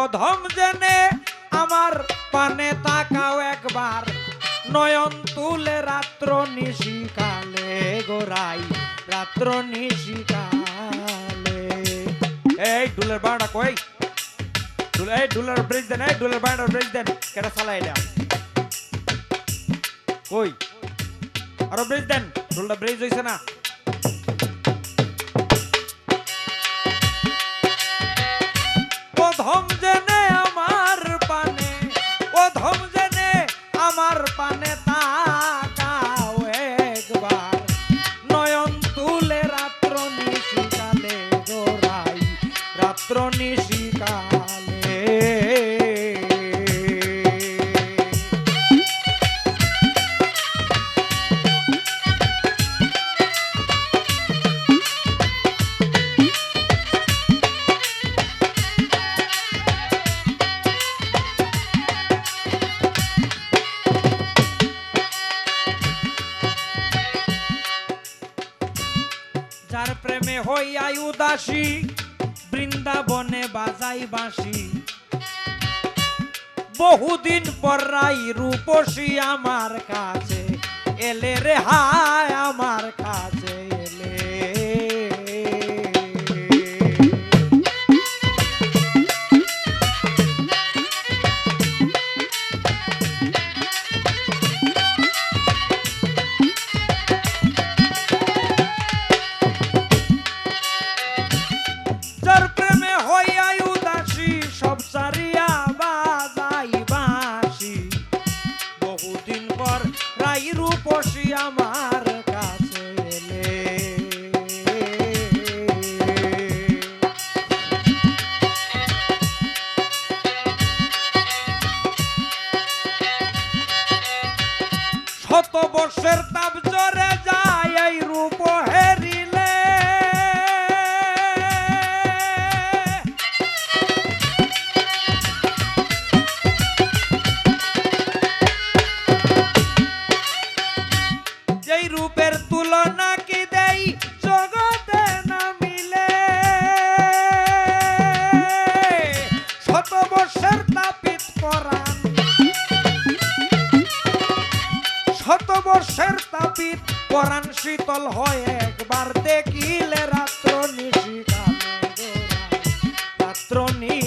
প্রথম জেনে আমার পানে তাকাও একবার। নয়ন তুলে রাত্র নিশিকালে গোরাই রাত্র নিশিকালে। এই ডুলের বাড়া কই? এই ডুলের ব্রিজ দেন, এই ডুলের বাড়ার ব্রিজ দেন, কেটা চালাই এটা কই? আরও ব্রিজ দেন, ডুলটা ব্রিজ হইছে না। যার প্রেমে হইয়াই উদাসী, বৃন্দাবনে বাজাই বাসি বহুদিন পর রাই রূপসী আমার কাছে, এলে রে হায় আমার फिर तब जोरे जाय रूपो हेरी ले। जय रूपेर तुलना की दे বর্ষের তাপিত পরাণ শীতল হয় একবার দেখিলে রাত্র নিশি গোরা, রাত্র নিশিকালে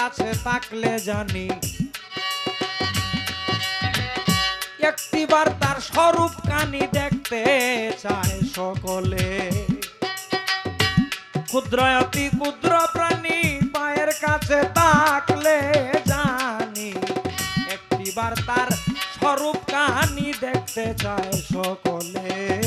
কাছে তাকলে জানি। একটিবার তার স্বরূপ কানি দেখতে চায় সকলে। ক্ষুদ্র অতি ক্ষুদ্র প্রাণী পায়ের কাছে তাকলে জানি। একটিবার তার স্বরূপ কাহানি দেখতে চায় সকলে।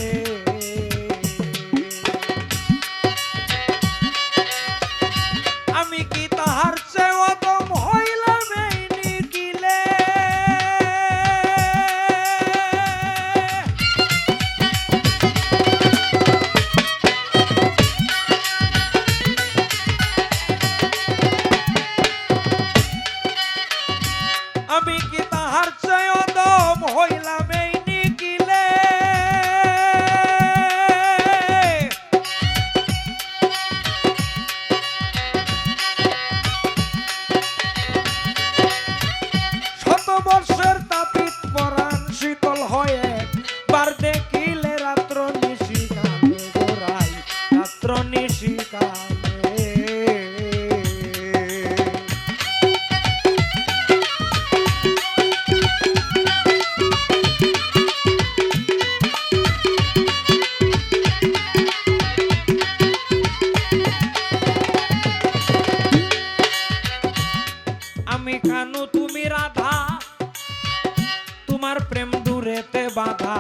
দূরেতে বাধা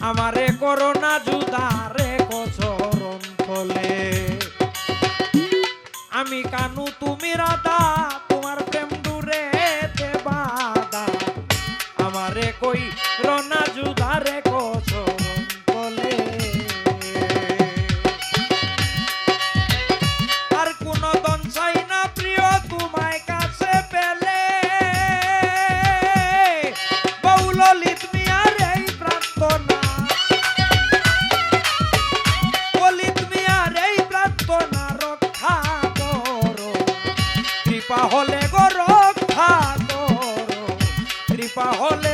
আমারে করোনা জুদা pa'